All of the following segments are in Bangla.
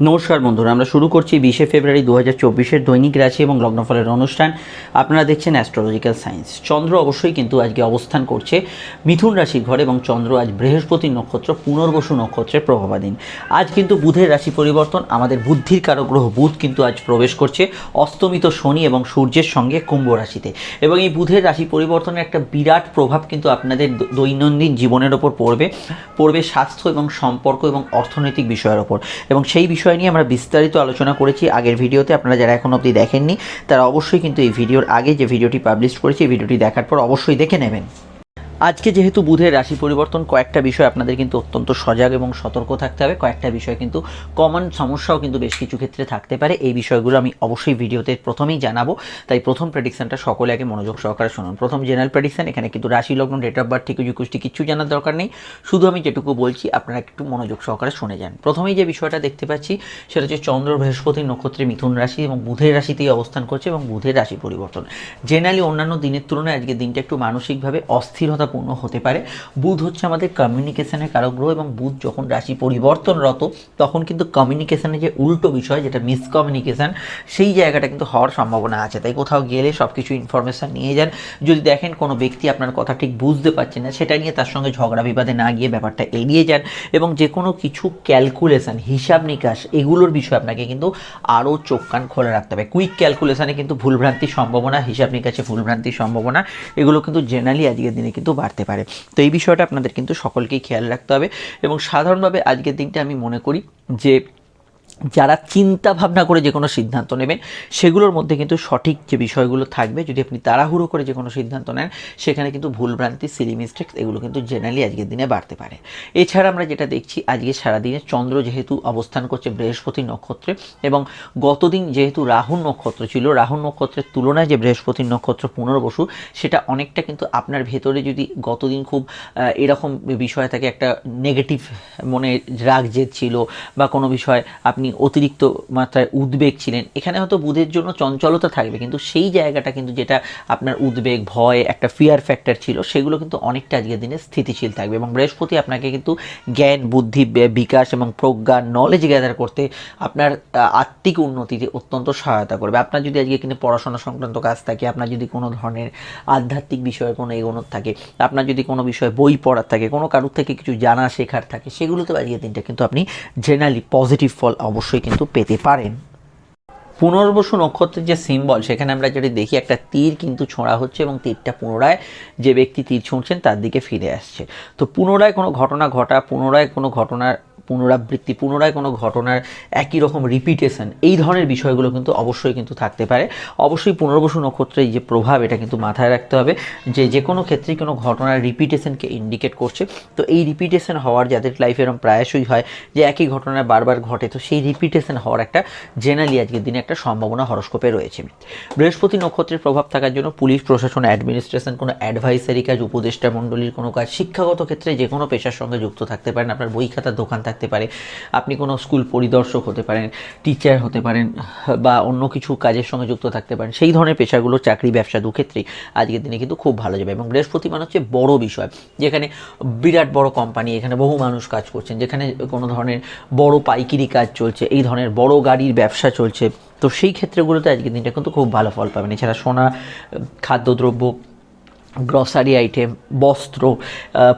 নমস্কার বন্ধুরা, আমরা শুরু করছি বিশে ফেব্রুয়ারি দু হাজার চব্বিশের দৈনিক রাশি এবং লগ্নফলের অনুষ্ঠান। আপনারা দেখছেন অ্যাস্ট্রোলজিক্যাল সায়েন্স চন্দ্র অবশ্যই কিন্তু আজকে অবস্থান করছে মিথুন রাশির ঘরে এবং চন্দ্র আজ বৃহস্পতির নক্ষত্র, পুনর্বসু নক্ষত্রের প্রভাবাধীন। আজ কিন্তু বুধের রাশি পরিবর্তন, আমাদের বুদ্ধির কারক গ্রহ বুধ কিন্তু আজ প্রবেশ করছে অস্তমিত শনি এবং সূর্যের সঙ্গে কুম্ভ রাশিতে। এবং এই বুধের রাশি পরিবর্তনের একটা বিরাট প্রভাব কিন্তু আপনাদের দৈনন্দিন জীবনের ওপর পড়বে পড়বে স্বাস্থ্য এবং সম্পর্ক এবং অর্থনৈতিক বিষয়ের ওপর। এবং সেই বিষয় নিয়ে আমরা বিস্তারিত আলোচনা করেছি আগের ভিডিওতে। আপনারা যারা এখন অবধি দেখেননি, তারা অবশ্যই কিন্তু এই ভিডিওর আগে যে ভিডিওটি পাবলিশ করেছি, এই ভিডিওটি দেখার পর অবশ্যই দেখে নেবেন। আজকে যেহেতু বুধের রাশি পরিবর্তন, কয়েকটা বিষয় আপনাদের কিন্তু অত্যন্ত সজাগ এবং সতর্ক থাকতে হবে। কয়েকটা বিষয় কিন্তু কমন সমস্যাও কিন্তু বেশ কিছু ক্ষেত্রে থাকতে পারে। এই বিষয়গুলো আমি অবশ্যই ভিডিওতে প্রথমেই জানাব। তাই প্রথম প্রেডিকশনটা সকলে আগে মনোযোগ সহকারে শুনুন। প্রথম জেনারেল প্রেডিকশন এখানে কিন্তু রাশি লগ্ন ডেট অফ বার্থ থেকে কুষ্টি কিছু জানার দরকার নেই। শুধু আমি যেটুকু বলছি, আপনারা একটু মনোযোগ সহকারে শুনে যান। প্রথমেই যে বিষয়টা দেখতে পাচ্ছি, সেটা হচ্ছে চন্দ্র, বৃহস্পতি নক্ষত্রে মিথুন রাশি এবং বুধের রাশিতেই অবস্থান করছে এবং বুধের রাশি পরিবর্তন। জেনারেলি অন্যান্য দিনের তুলনায় আজকের দিনটা একটু মানসিকভাবে অস্থিরতাপূর্ণ হতে পারে। বুধ হচ্ছে আমাদের কমিউনিকেশনের কারক গ্রহ এবং বুধ যখন রাশি পরিবর্তনরত, তখন কিন্তু কমিউনিকেশনের যে উল্টো বিষয়, যেটা মিসকমিউনিকেশান সেই জায়গাটা কিন্তু হওয়ার সম্ভাবনা আছে। তাই কোথাও গেলে সব কিছু ইনফরমেশান নিয়ে যান। যদি দেখেন কোনো ব্যক্তি আপনার কথা ঠিক বুঝতে পারছে না, সেটা নিয়ে তার সঙ্গে ঝগড়া বিবাদে না গিয়ে ব্যাপারটা এড়িয়ে যান এবং যে কোনো কিছু ক্যালকুলেশন হিসাব নিকাশ, এগুলোর বিষয়ে আপনাকে কিন্তু আরও চোখ কান খোলা রাখতে হবে। কুইক ক্যালকুলেশানে কিন্তু ভুলভ্রান্তির সম্ভাবনা, হিসাব নিকাশে ভুলভ্রান্তির সম্ভাবনা, এগুলো কিন্তু জেনারেলি আজকের দিনে কিন্তু বাড়তে পারে। তো এই বিষয়টা আপনাদের কিন্তু সকলকেই খেয়াল রাখতে হবে এবং সাধারণভাবে আজকের দিনটা আমি মনে করি যে যারা চিন্তা ভাবনা করে যে কোনো সিদ্ধান্ত নেবেন, সেগুলোর মধ্যে কিন্তু সঠিক যে বিষয়গুলো থাকবে, যদি আপনি তাড়াহুড়ো করে যে কোনো সিদ্ধান্ত নেন, সেখানে কিন্তু ভুলভ্রান্তি সিলি মিস্টেক্স এগুলো কিন্তু জেনারেলি আজকের দিনে বাড়তে পারে। এছাড়া আমরা যেটা দেখছি, আজকে সারাদিনে চন্দ্র যেহেতু অবস্থান করছে বৃহস্পতি নক্ষত্রে এবং গতদিন যেহেতু রাহু নক্ষত্র ছিল, রাহু নক্ষত্রের তুলনায় যে বৃহস্পতির নক্ষত্র পুনর্বসু, সেটা অনেকটা কিন্তু আপনার ভেতরে যদি গতদিন খুব এরকম বিষয় থাকে, একটা নেগেটিভ মনে রাগ জেদ ছিল বা কোনো বিষয় আপনি অতিরিক্ত মাত্রায় উদ্বেগ ছিলেন। এখানে হয়তো বুধের জন্য চঞ্চলতা থাকবে, কিন্তু সেই জায়গাটা কিন্তু যেটা আপনার উদ্বেগ, ভয়, একটা ফিয়ার ফ্যাক্টর ছিল, সেগুলো কিন্তু অনেকটা আজকের দিনে স্থিতিশীল থাকবে এবং বৃহস্পতি আপনাকে কিন্তু জ্ঞান, বুদ্ধি বিকাশ এবং প্রজ্ঞা নলেজ গ্যাদার করতে আপনার আত্মিক উন্নতিতে অত্যন্ত সহায়তা করবে। আপনার যদি আজকে কিন্তু পড়াশোনা সংক্রান্ত কাজ থাকে, আপনার যদি কোনো ধরনের আধ্যাত্মিক বিষয়ে কোনো এগোনোর থাকে, আপনার যদি কোনো বিষয়ে বই পড়ার থাকে, কোনো কারোর থেকে কিছু জানা শেখার থাকে সেগুলোতে আজকের দিনটা কিন্তু আপনি জেনারেলি পজিটিভ ফল অবশ্যই কিন্তু পেতে পারেন। পুনর্বসু নক্ষত্রের যে সিম্বল সেখানে আমরা যদি দেখি একটা তীর কিন্তু ছোঁড়া হচ্ছে এবং তীরটা পুনরায় যে ব্যক্তি তীর ছুঁড়ছেন তার দিকে ফিরে আসছে। তো পুনরায় কোনো ঘটনা ঘটা, পুনরায় কোনো ঘটনার পুনরাবৃত্তি, পুনরায় কোনো ঘটনার একই রকম রিপিটেশন এই ধরনের বিষয়গুলো কিন্তু অবশ্যই কিন্তু থাকতে পারে। অবশ্যই পুনর্বসু নক্ষত্রের যে প্রভাব, এটা কিন্তু মাথায় রাখতে হবে যে যে কোনো ক্ষেত্রেই কোনো ঘটনার রিপিটেশনকে ইন্ডিকেট করছে। তো এই রিপিটেশন হওয়ার যাদের লাইফে এরকম প্রায়শই হয় যে একই ঘটনা বারবার ঘটে, তো সেই রিপিটেশন হওয়ার একটা জেনারেলি আজকের দিনে একটা সম্ভাবনা হরস্কোপে রয়েছে। বৃহস্পতি নক্ষত্রের প্রভাব থাকার জন্য পুলিশ, প্রশাসন অ্যাডমিনিস্ট্রেশন কোনো অ্যাডভাইসারি কাজ, উপদেষ্টা মণ্ডলীর কোনো কাজ, শিক্ষাগত ক্ষেত্রে যে কোনো পেশার সঙ্গে যুক্ত থাকতে পারেন। আপনার বই খাতার দোকান থাকতে পারে। আপনি কোনো স্কুল পরিদর্শক হতে পারেন টিচার হতে পারেন, বা অন্য কিছু কাজের সঙ্গে যুক্ত থাকতে পারেন, সেই ধরনের পেশাগুলো চাকরি, ব্যবসা দু ক্ষেত্রেই আজকের দিনে কিন্তু খুব ভালো যাবে। এবং বৃহস্পতি মানে হচ্ছে বড় বিষয়, যেখানে বিরাট বড় কোম্পানি এখানে বহু মানুষ কাজ করছেন, যেখানে কোনো ধরনের বড় পাইকিরি কাজ চলছে, এই ধরনের বড় গাড়ির ব্যবসা চলছে। তো সেই ক্ষেত্রগুলোতে আজকের দিনটা কিন্তু খুব ভালো ফল পাবেন। এছাড়া সোনা, খাদ্যদ্রব্য গ্রসারি আইটেম, বস্ত্র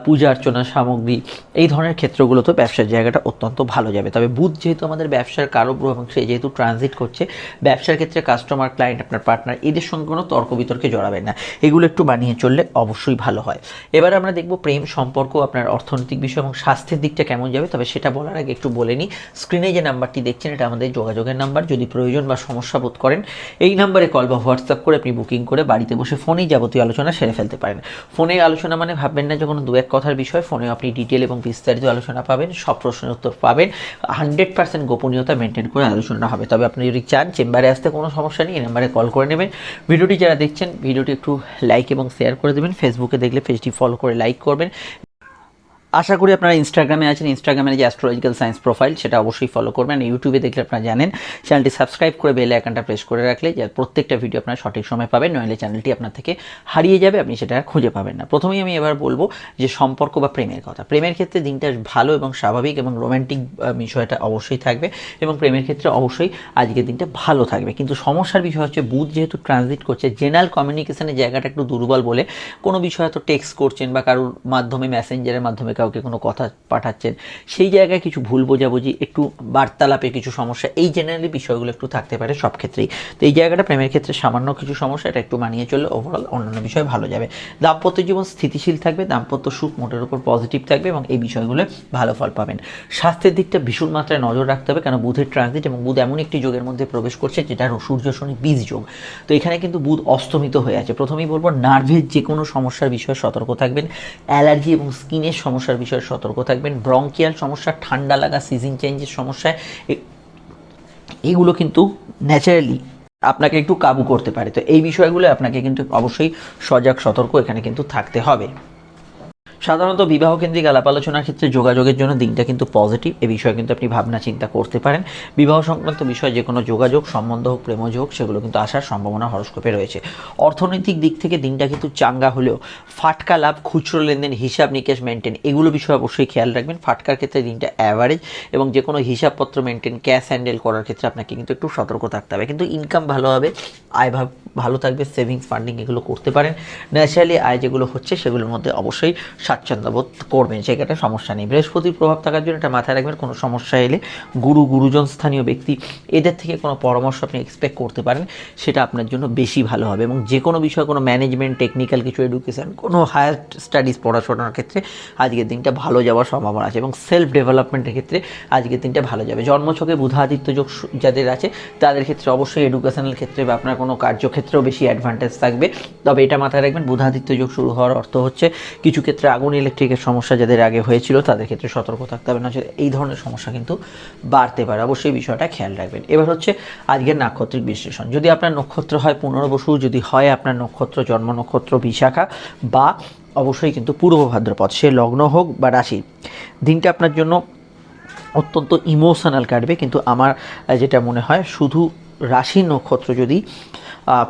পূজা অর্চনা সামগ্রী, এই ধরনের ক্ষেত্রগুলোতে ব্যবসার জায়গাটা অত্যন্ত ভালো যাবে। তবে বুধ যেহেতু আমাদের ব্যবসার কারগ্রহ এবং সে যেহেতু ট্রানজিট করছে, ব্যবসার ক্ষেত্রে কাস্টমার ক্লায়েন্ট আপনার পার্টনার এদের সঙ্গে কোনো তর্ক বিতর্কে জড়াবেন না। এগুলো একটু বানিয়ে চললে অবশ্যই ভালো হয়। এবার আমরা দেখব প্রেম সম্পর্ক, আপনার অর্থনৈতিক বিষয় এবং স্বাস্থ্যের দিকটা কেমন যাবে, তবে সেটা বলার আগে একটু বলে নিই। স্ক্রিনে যে নাম্বারটি দেখছেন, এটা আমাদের যোগাযোগের নাম্বার। যদি প্রয়োজন বা সমস্যা বোধ করেন, এই নাম্বারে কল বা হোয়াটসঅ্যাপ করে আপনি বুকিং করে বাড়িতে বসে ফোনেই যাবতীয় আলোচনা সেরে ফেলতে পারেন। ফোনে আলোচনা মানে ভাববেন না যে কোনো দু এক কথার বিষয়, ফোনে আপনি ডিটেল এবং বিস্তারিত আলোচনা পাবেন, সব প্রশ্নের উত্তর পাবেন। হান্ড্রেড পার্সেন্ট গোপনীয়তা মেনটেন করে আলোচনা হবে। তবে আপনি যদি চান, চেম্বারে আসতে কোনো সমস্যা নেই, এই নাম্বারে কল করে নেবেন। ভিডিওটি যারা দেখছেন, ভিডিওটি একটু লাইক এবং শেয়ার করে দেবেন। ফেসবুকে দেখলে পেজটি ফলো করে লাইক করবেন। আশা করি আপনারা ইনস্টাগ্রামে আছেন ইনস্টাগ্রামের যে অ্যাস্ট্রোলজিক্যাল সায়েন্স প্রোফাইল সেটা অবশ্যই ফলো করবেন। ইউটিউবে দেখলে আপনারা জানেন চ্যানেলটি সাবস্ক্রাইব করে বেল আইকনটা প্রেস করে রাখলে যে প্রত্যেকটা ভিডিও আপনারা সঠিক সময় পাবেন, নইলে চ্যানেলটি আপনার থেকে হারিয়ে যাবে, আপনি সেটা আর খুঁজে পাবেন না। প্রথমেই আমি এবার বলব যে সম্পর্ক বা প্রেমের কথা। প্রেমের ক্ষেত্রে দিনটা ভালো এবং স্বাভাবিক এবং রোমান্টিক বিষয়টা অবশ্যই থাকবে এবং প্রেমের ক্ষেত্রে অবশ্যই আজকের দিনটা ভালো থাকবে। কিন্তু সমস্যার বিষয় হচ্ছে, বুধ যেহেতু ট্রানজিট করছে জেনারেল কমিউনিকেশনের জায়গাটা একটু দুর্বল বলে কোনো বিষয় হয়তো টেক্সট করছেন বা কারোর মাধ্যমে মেসেঞ্জারের মাধ্যমে কাউকে কোনো কথা পাঠাচ্ছেন, সেই জায়গায় কিছু ভুল বোঝাবুঝি, একটু বার্তালাপে কিছু সমস্যা, এই জেনারেলি বিষয়গুলো একটু থাকতে পারে সব ক্ষেত্রেই। তো এই জায়গাটা প্রেমের ক্ষেত্রে সামান্য কিছু সমস্যা, এটা একটু মানিয়ে চললে ওভারঅল অন্যান্য বিষয় ভালো যাবে। দাম্পত্য জীবন স্থিতিশীল থাকবে, দাম্পত্য সুখ মোটের উপর পজিটিভ থাকবে এবং এই বিষয়গুলো ভালো ফল পাবেন। স্বাস্থ্যের দিকটা ভীষণ মাত্রায় নজর রাখতে হবে, কেন বুধের ট্রানজিট এবং বুধ এমন একটি যোগের মধ্যে প্রবেশ করছে, যেটা সূর্য, শনি, বীজ যোগ। তো এখানে কিন্তু বুধ অস্তমিত হয়ে আছে। প্রথমেই বলব নার্ভের যে কোনো সমস্যার বিষয়ে সতর্ক থাকবেন। অ্যালার্জি এবং স্কিনের সমস্যার বিষয়ে সতর্ক থাকবেন। ব্রঙ্কিয়াল সমস্যা, ঠান্ডা লাগা সিজন চেঞ্জের সমস্যায় এগুলো কিন্তু ন্যাচারালি আপনাকে একটু কাবু করতে পারে। তো এই বিষয়গুলো আপনাকে কিন্তু অবশ্যই সজাগ, সতর্ক এখানে কিন্তু থাকতে হবে। সাধারণত বিবাহ কেন্দ্রিক আলাপ আলোচনার ক্ষেত্রে যোগাযোগের জন্য দিনটা কিন্তু পজিটিভ এ বিষয়ে কিন্তু আপনি ভাবনা চিন্তা করতে পারেন। বিবাহ সংক্রান্ত বিষয়ে যে কোনো যোগাযোগ, সম্বন্ধ হোক প্রেমজ হোক সেগুলো কিন্তু আসার সম্ভাবনা হরস্কোপে রয়েছে। অর্থনৈতিক দিক থেকে দিনটা কিন্তু চাঙ্গা হলেও ফাটকা লাভ, খুচরো লেনদেন, হিসাব নিকেশ মেনটেন এগুলো বিষয়ে অবশ্যই খেয়াল রাখবেন। ফাটকার ক্ষেত্রে দিনটা অ্যাভারেজ এবং যে কোনো হিসাবপত্র মেনটেন ক্যাশ হ্যান্ডেল করার ক্ষেত্রে আপনাকে কিন্তু একটু সতর্ক থাকতে হবে। কিন্তু ইনকাম ভালো হবে, আয় ভাব ভালো থাকবে সেভিংস ফান্ডিং এগুলো করতে পারেন। ন্যাচারালি আয় যেগুলো হচ্ছে সেগুলোর মধ্যে অবশ্যই স্বাচ্ছন্দ্য বোধ করবেন সেক্ষেত্রে সমস্যা নেই। বৃহস্পতির প্রভাব থাকার জন্য এটা মাথায় রাখবেন, কোনো সমস্যা এলে গুরু, গুরুজন, স্থানীয় ব্যক্তি এদের থেকে কোনো পরামর্শ আপনি এক্সপেক্ট করতে পারেন, সেটা আপনার জন্য বেশি ভালো হবে এবং যে কোনো বিষয়ে কোনো ম্যানেজমেন্ট টেকনিক্যাল কিছু এডুকেশন কোনো হায়ার স্টাডিজ পড়াশোনার ক্ষেত্রে আজকের দিনটা ভালো যাওয়ার সম্ভাবনা আছে এবং সেলফ ডেভেলপমেন্টের ক্ষেত্রে আজকের দিনটা ভালো যাবে। জন্মছকে বুধাদিত্য যোগ যাদের আছে, তাদের ক্ষেত্রে অবশ্যই এডুকেশনাল ক্ষেত্রে বা আপনার কোনো কার্যক্ষেত্রেও বেশি অ্যাডভান্টেজ থাকবে। তবে এটা মাথায় রাখবেন, বুধাদিত্য যোগ শুরু হওয়ার অর্থ হচ্ছে কিছু ক্ষেত্রে আগুন ইলেকট্রিকের সমস্যা যাদের আগে হয়েছিল, তাদের ক্ষেত্রে সতর্ক থাকতে হবে, না এই ধরনের সমস্যা কিন্তু বাড়তে পারে। অবশ্যই বিষয়টা খেয়াল রাখবেন। এবার হচ্ছে আজকের নাক্ষত্রিক বিশ্লেষণ। যদি আপনার নক্ষত্র হয় পুনর্বসু, যদি হয় আপনার নক্ষত্র, জন্ম নক্ষত্র, বিশাখা, বা অবশ্যই কিন্তু পূর্ব ভাদ্রপদ, সে লগ্ন হোক বা রাশি, দিনটা আপনার জন্য অত্যন্ত ইমোশনাল কাটবে। কিন্তু আমার যেটা মনে হয়, শুধু রাশি নক্ষত্র যদি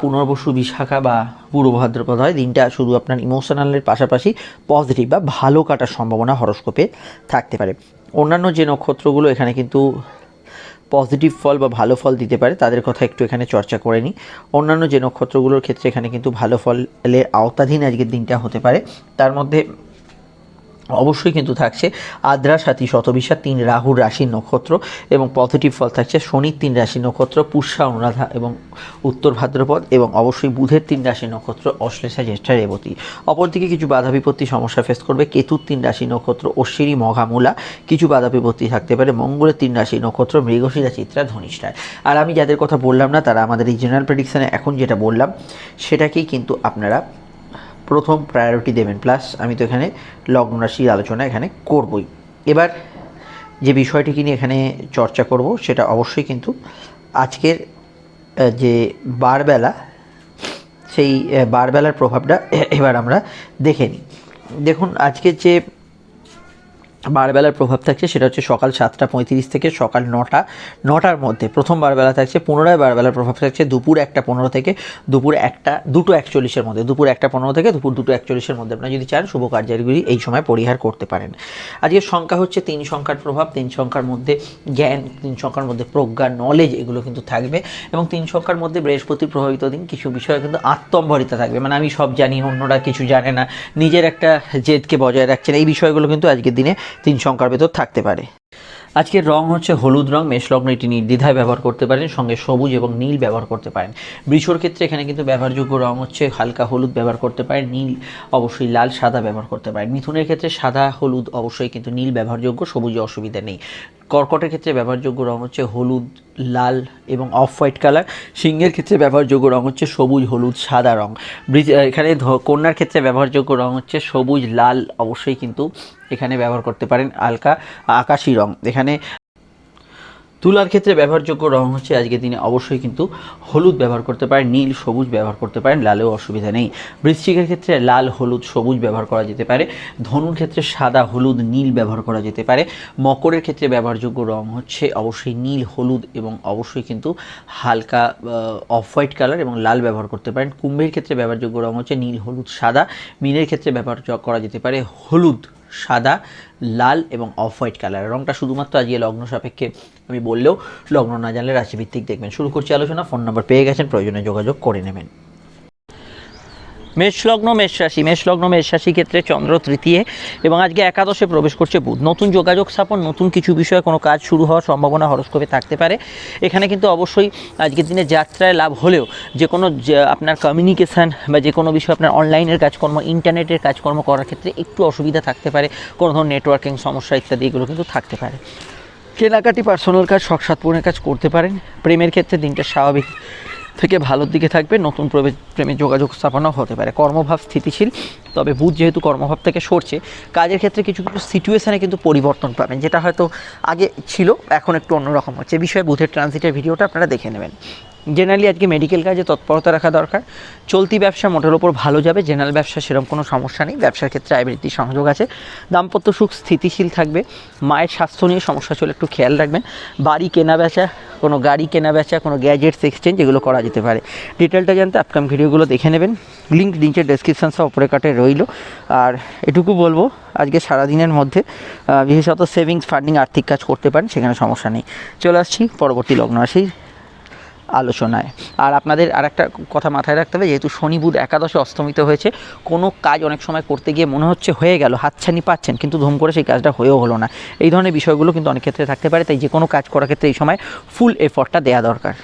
পুনর্বসু বিশাখা বা পূর্ব ভাদ্রপদ হয়। দিনটা শুধু আপনার ইমোশনালের পাশাপাশি পজিটিভ বা ভালো কাটার সম্ভাবনা হরস্কোপে থাকতে পারে। অন্যান্য যে নক্ষত্রগুলো এখানে কিন্তু পজিটিভ ফল বা ভালো ফল দিতে পারে, তাদের কথা একটু এখানে চর্চা করে নিই। অন্যান্য যে নক্ষত্রগুলোর ক্ষেত্রে এখানে কিন্তু ভালো ফলের আওতাধীন আজকের দিনটা হতে পারে। তার মধ্যে অবশ্যই কিন্তু থাকছে আদ্রা, সাথী, শতবিশা, তিন রাহুর রাশির নক্ষত্র এবং পজিটিভ ফল থাকছে শনির তিন রাশি নক্ষত্র, পুষ্যা, অনুরাধা এবং উত্তর ভাদ্রপদ এবং অবশ্যই বুধের তিন রাশি নক্ষত্র, অশ্লেষা, জ্যেষ্ঠা, রেবতী। অপরদিকে কিছু বাধা বিপত্তি সমস্যা ফেস করবে কেতুর তিন রাশি নক্ষত্র, অশ্বিনী, মঘামূলা, কিছু বাধা বিপত্তি থাকতে পারে, মঙ্গলের তিন রাশি নক্ষত্র, মৃগশিরা, চিত্রা ধনিষ্ঠায় আর আমি যাদের কথা বললাম না, তারা আমাদের এই জেনারেল প্রেডিকশানে এখন যেটা বললাম, সেটাকেই কিন্তু আপনারা প্রথম প্রায়োরিটি দেবেন। প্লাস আমি তো এখানে লগ্ন রাশির আলোচনা এখানে করবই। এবার যে বিষয়টিকে নিয়ে এখানে চর্চা করব, সেটা অবশ্যই কিন্তু আজকের যে বারবেলা, সেই বারবেলার প্রভাবটা এবার আমরা দেখে নিই। দেখুন, আজকের যে বারবেলার প্রভাব থাকছে, সেটা হচ্ছে সকাল সাতটা পঁয়ত্রিশ থেকে সকাল নটা, নটার মধ্যে। প্রথম বারবেলা থাকছে, পুনরায় বারবেলার প্রভাব থাকছে দুপুর একটা পনেরো থেকে দুপুর একটা, দুটো একচল্লিশের মধ্যে, দুপুর একটা পনেরো থেকে দুপুর দুটো একচল্লিশের মধ্যে। আপনারা যদি চান, শুভ কার্যালয়গুলি এই সময় পরিহার করতে পারেন। আজকের সংখ্যা হচ্ছে তিন সংখ্যার প্রভাব, তিন সংখ্যার মধ্যে জ্ঞান, তিন সংখ্যার মধ্যে প্রজ্ঞা নলেজ এগুলো কিন্তু থাকবে এবং তিন সংখ্যার মধ্যে বৃহস্পতি প্রভাবিত দিন কিছু বিষয়ে কিন্তু আত্মম্বরিতা থাকবে। মানে আমি সব জানি, অন্যরা কিছু জানে না, নিজের একটা জেদকে বজায় রাখছেন, এই বিষয়গুলো কিন্তু আজকের দিনে তিন সংখ্যার ভেতর থাকতে পারে। আজকের রং হচ্ছে হলুদ রং মেষলগ্ন এটি নির্দ্বিধায় ব্যবহার করতে পারেন, সঙ্গে সবুজ এবং নীল ব্যবহার করতে পারেন। বৃষর ক্ষেত্রে এখানে কিন্তু ব্যবহারযোগ্য রং হচ্ছে হালকা হলুদ ব্যবহার করতে পারেন, নীল অবশ্যই লাল, সাদা ব্যবহার করতে পারেন। মিথুনের ক্ষেত্রে সাদা, হলুদ অবশ্যই কিন্তু নীল ব্যবহারযোগ্য, সবুজে অসুবিধা নেই। কর্কটের ক্ষেত্রে ব্যবহারযোগ্য রঙ হচ্ছে হলুদ, লাল এবং অফ হোয়াইট কালার। সিংহের ক্ষেত্রে ব্যবহারযোগ্য রঙ হচ্ছে সবুজ, হলুদ, সাদা রঙ এখানে কন্যার ক্ষেত্রে ব্যবহারযোগ্য রঙ হচ্ছে সবুজ, লাল। অবশ্যই কিন্তু এখানে ব্যবহার করতে পারেন আলকা আকাশি রঙ এখানে তুলার ক্ষেত্রে ব্যবহারযোগ্য রং হচ্ছে আজকের দিনে অবশ্যই কিন্তু হলুদ ব্যবহার করতে পারেন, নীল সবুজ ব্যবহার করতে পারেন, লালেও অসুবিধা নেই। বৃশ্চিকের ক্ষেত্রে লাল, হলুদ, সবুজ ব্যবহার করা যেতে পারে। ধনুর ক্ষেত্রে সাদা, হলুদ, নীল ব্যবহার করা যেতে পারে। মকরের ক্ষেত্রে ব্যবহারযোগ্য রং হচ্ছে অবশ্যই নীল, হলুদ এবং অবশ্যই কিন্তু হালকা অফ হোয়াইট কালার এবং লাল ব্যবহার করতে পারেন। কুম্ভের ক্ষেত্রে ব্যবহারযোগ্য রং হচ্ছে নীল, হলুদ, সাদা। মিনের ক্ষেত্রে ব্যবহার করা যেতে পারে হলুদ। সাদা, লাল এবং অফ হোয়াইট কালার রঙটা শুধুমাত্র আজকে লগ্ন সাপেক্ষে আমি বললেও লগ্ন না জানলে রাশিভিত্তিক দেখবেন। শুরু করছি আলোচনা ফোন নম্বর পেয়ে গেছেন, প্রয়োজনে যোগাযোগ করে নেবেন। মেষ লগ্ন মেষ রাশি মেষ মেষ রাশি ক্ষেত্রে চন্দ্র তৃতীয় এবং আজকে একাদশে প্রবেশ করছে বুধ। নতুন যোগাযোগ স্থাপন, নতুন কিছু বিষয়ে কোনো কাজ শুরু হওয়ার সম্ভাবনা হরস্কোপে থাকতে পারে। এখানে কিন্তু অবশ্যই আজকের দিনে যাত্রায় লাভ হলেও যে কোনো আপনার কমিউনিকেশান বা যে কোনো বিষয়ে আপনার অনলাইনের কাজকর্ম ইন্টারনেটের কাজকর্ম করার ক্ষেত্রে একটু অসুবিধা থাকতে পারে। কোনো ধরনের নেটওয়ার্কিং সমস্যা ইত্যাদি এগুলো কিন্তু থাকতে পারে। কেনাকাটি পার্সোনাল কাজ, শখ সাত পূরণের কাজ করতে পারেন। প্রেমের ক্ষেত্রে দিনটা স্বাভাবিক। থেকে ভালোর দিকে থাকবে, নতুন প্রেমে যোগাযোগ স্থাপনাও হতে পারে। কর্মভাব স্থিতিশীল, তবে বুধ যেহেতু কর্মভাব থেকে সরছে, কাজের ক্ষেত্রে কিছু কিছু সিচুয়েশানে কিন্তু পরিবর্তন পাবেন, যেটা হয়তো আগে ছিল, এখন একটু অন্যরকম হচ্ছে। বিষয়ে বুধের ট্রানজিটের ভিডিওটা আপনারা দেখে নেবেন। জেনারেলি আজকে মেডিকেল কাজে তৎপরতা রাখা দরকার। চলতি ব্যবসা মোটের ওপর ভালো যাবে জেনারেল ব্যবসা সেরকম কোনো সমস্যা নেই। ব্যবসার ক্ষেত্রে আয় বৃদ্ধির সংযোগ আছে। দাম্পত্য সুখ স্থিতিশীল থাকবে। মায়ের স্বাস্থ্য নিয়ে সমস্যা চলে, একটু খেয়াল রাখবেন। বাড়ি কেনা বেচা, কোনো গাড়ি কেনা বেচা, কোনো গ্যাজেটস এক্সচেঞ্জ এগুলো করা যেতে পারে। ডিটেলটা জানতে আপকাম ভিডিওগুলো দেখে নেবেন। লিঙ্ক নিচের ডেসক্রিপশন সহ উপরে কাটে রইল। আর এটুকু বলব, আজকে সারাদিনের মধ্যে বিশেষত সেভিংস ফান্ডিং আর্থিক কাজ করতে পারেন, সেখানে সমস্যা নেই। চলে আসছি পরবর্তী লগ্ন আসি আলোচনায়। আর আপনাদের আর একটা কথা মাথায় রাখতে হবে, যেহেতু শনি বুধ একাদশে অস্তমিত হয়েছে, কোনো কাজ অনেক সময় করতে গিয়ে মনে হচ্ছে হয়ে গেল, হাতছানি পাচ্ছেন, কিন্তু ধুম করে সেই কাজটা হয়েও হলো না। এই ধরনের বিষয়গুলো কিন্তু অনেক ক্ষেত্রে থাকতে পারে, তাই যে কোনো কাজ করার ক্ষেত্রে এই সময় ফুল এফর্টটা দেওয়া দরকার।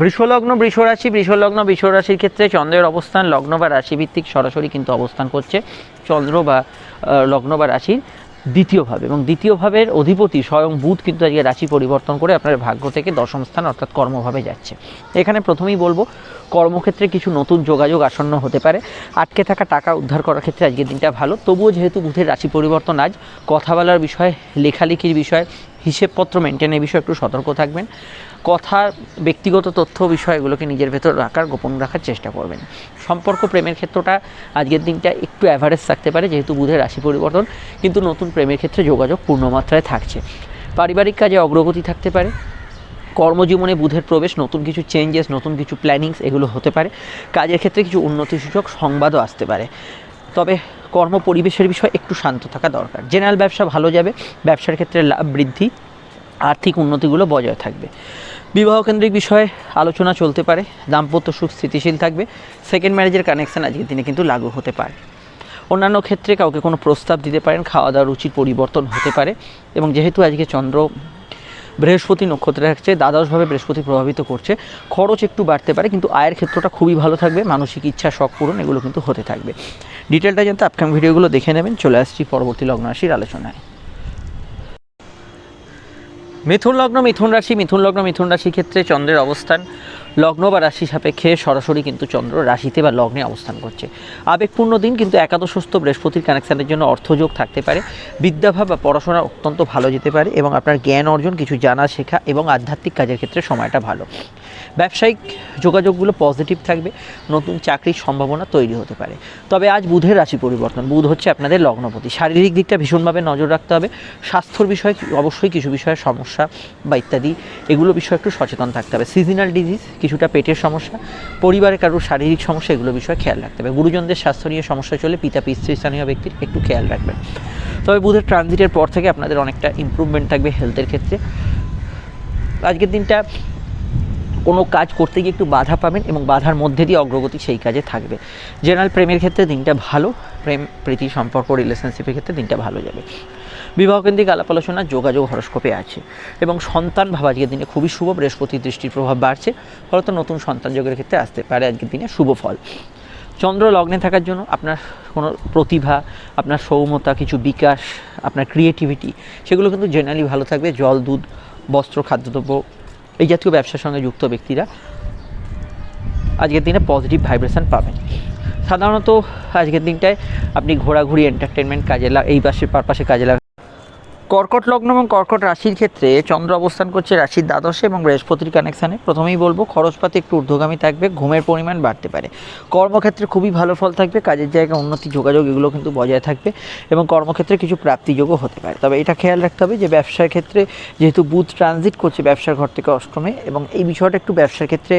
বৃষলগ্ন, বৃষরাশি, বৃষলগ্ন, বৃষরাশির ক্ষেত্রে চন্দ্রের অবস্থান, লগ্ন বা রাশি ভিত্তিক সরাসরি কিন্তু অবস্থান করছে, চন্দ্র বা লগ্ন বা রাশির। দ্বিতীয়ভাবে এবং দ্বিতীয়ভাবের অধিপতি স্বয়ং বুধ কিন্তু আজকে রাশি পরিবর্তন করে আপনার ভাগ্য থেকে দশম স্থান অর্থাৎ কর্মভাবে যাচ্ছে। এখানে প্রথমেই বলব, কর্মক্ষেত্রে কিছু নতুন যোগাযোগ আসন্ন হতে পারে। আটকে থাকা টাকা উদ্ধার করার ক্ষেত্রে আজকের দিনটা ভালো। তবুও যেহেতু বুধের রাশি পরিবর্তন, আজ কথা বলার বিষয়ে, লেখালেখির বিষয়, হিসেবপত্র মেনটেনের বিষয়ে একটু সতর্ক থাকবেন। কথা, ব্যক্তিগত তথ্য বিষয়গুলোকে নিজের ভেতর রাখার, গোপন রাখার চেষ্টা করবেন। সম্পর্ক, প্রেমের ক্ষেত্রটা আজকের দিনটা একটু অ্যাভারেজ থাকতে পারে, যেহেতু বুধের রাশি পরিবর্তন, কিন্তু নতুন প্রেমের ক্ষেত্রে যোগাযোগ পূর্ণমাত্রায় থাকছে। পারিবারিক কাজে অগ্রগতি থাকতে পারে, কর্মজীবনে বুধের প্রবেশ, নতুন কিছু চেঞ্জেস নতুন কিছু প্ল্যানিংস এগুলো হতে পারে। কাজের ক্ষেত্রে কিছু উন্নতিসূচক সংবাদও আসতে পারে। তবে কর্ম পরিবেশের বিষয়ে একটু শান্ত থাকা দরকার। জেনারেল ব্যবসা ভালো যাবে, ব্যবসার ক্ষেত্রে লাভ বৃদ্ধি, আর্থিক উন্নতিগুলো বজায় থাকবে। বিবাহকেন্দ্রিক বিষয়ে আলোচনা চলতে পারে। দাম্পত্য সুখ স্থিতিশীল থাকবে। সেকেন্ড ম্যারেজের কানেকশন আজকের দিনে কিন্তু লাগু হতে পারে। অন্যান্য ক্ষেত্রে কাউকে কোনো প্রস্তাব দিতে পারেন খাওয়া দাওয়ার রুচির পরিবর্তন হতে পারে এবং যেহেতু আজকে চন্দ্র বৃহস্পতি নক্ষত্রে থাকছে, দ্বাদশভাবে বৃহস্পতি প্রভাবিত করছে, খরচ একটু বাড়তে পারে, কিন্তু আয়ের ক্ষেত্রটা খুবই ভালো থাকবে, মানসিক ইচ্ছা শখ পূরণ এগুলো কিন্তু হতে থাকবে। ডিটেলটা জানতে আপকাম ভিডিওগুলো দেখে নেবেন। চলে আসছি পরবর্তী লগ্ন রাশির আলোচনায়। মিথুন লগ্ন, মিথুন রাশি, মিথুন লগ্ন, মিথুন রাশির ক্ষেত্রে চন্দ্রের অবস্থান। লগ্ন বা রাশি সাপেক্ষে সরাসরি কিন্তু চন্দ্র রাশিতে বা লগ্নে অবস্থান করছে। আবেগপূর্ণ দিন কিন্তু একাদশস্থ বৃহস্পতির কানেকশানের জন্য অর্থযোগ থাকতে পারে। বিদ্যাভাব বা পড়াশোনা অত্যন্ত ভালো যেতে পারে এবং আপনার জ্ঞান অর্জন কিছু জানা, শেখা এবং আধ্যাত্মিক কাজের ক্ষেত্রে সময়টা ভালো। ব্যবসায়িক যোগাযোগগুলো পজিটিভ থাকবে, নতুন চাকরির সম্ভাবনা তৈরি হতে পারে। তবে আজ বুধের রাশি পরিবর্তন, বুধ হচ্ছে আপনাদের লগ্নপতি। শারীরিক দিকটা ভীষণভাবে নজর রাখতে হবে, স্বাস্থ্যর বিষয়ে অবশ্যই কিছু বিষয়ে সমস্যা বা ইত্যাদি, এগুলো বিষয়ে একটু সচেতন থাকতে হবে। সিজনাল ডিজিজ কিছুটা পেটের সমস্যা, পরিবারে কারোর শারীরিক সমস্যা, এগুলো বিষয়ে খেয়াল রাখতে হবে। গুরুজনদের স্বাস্থ্য নিয়ে সমস্যা চলে পিতা পিতৃস্থানীয় ব্যক্তির একটু খেয়াল রাখবেন। তবে বুধের ট্রানজিটের পর থেকে আপনাদের অনেকটা ইমপ্রুভমেন্ট থাকবে হেলথের ক্ষেত্রে। আজকের দিনটা কোনো কাজ করতে গিয়ে একটু বাধা পাবেন এবং বাধার মধ্যে দিয়ে অগ্রগতি সেই কাজে থাকবে। জেনারেল প্রেমের ক্ষেত্রে দিনটা ভালো, প্রেম, প্রীতি সম্পর্ক রিলেশনশিপের ক্ষেত্রে দিনটা ভালো যাবে। বিবাহকেন্দ্রিক আলাপ আলোচনা, যোগাযোগ, হরস্কোপে আছে এবং সন্তান ভাব আজকের দিনে খুবই শুভ, বৃহস্পতির দৃষ্টির প্রভাব বাড়ছে। ফলত নতুন সন্তান যোগের ক্ষেত্রে আসতে পারে আজকের দিনে শুভ ফল। চন্দ্র লগ্নে থাকার জন্য আপনার কোনো প্রতিভা, আপনার সৌমতা কিছু বিকাশ, আপনার ক্রিয়েটিভিটি সেগুলো কিন্তু জেনারেলি ভালো থাকবে। জল, দুধ, বস্ত্র, খাদ্যদ্রব্য এই জাতীয় ব্যবসার সঙ্গে যুক্ত ব্যক্তিরা আজকের দিনে পজিটিভ ভাইব্রেশান পাবেন। সাধারণত আজকের দিনটায় আপনি ঘোরাঘুরি এন্টারটেনমেন্ট কাজে লাগ এই পাশে পারপাশে কাজে লাগা কর্কট লগ্ন এবং কর্কট রাশির ক্ষেত্রে চন্দ্র অবস্থান করছে রাশির দ্বাদশে এবং বৃহস্পতির কানেকশানে প্রথমেই বলব, খরচপাতি একটু ঊর্ধ্বগামী থাকবে, ঘুমের পরিমাণ বাড়তে পারে। কর্মক্ষেত্রে খুবই ভালো ফল থাকবে, কাজের জায়গায় উন্নতি, যোগাযোগ এগুলো কিন্তু বজায় থাকবে এবং কর্মক্ষেত্রে কিছু প্রাপ্তিযোগও হতে পারে। তবে এটা খেয়াল রাখতে হবে যে ব্যবসার ক্ষেত্রে যেহেতু বুথ ট্রানজিট করছে ব্যবসার ঘর থেকে অষ্টমে এবং এই বিষয়টা একটু ব্যবসার ক্ষেত্রে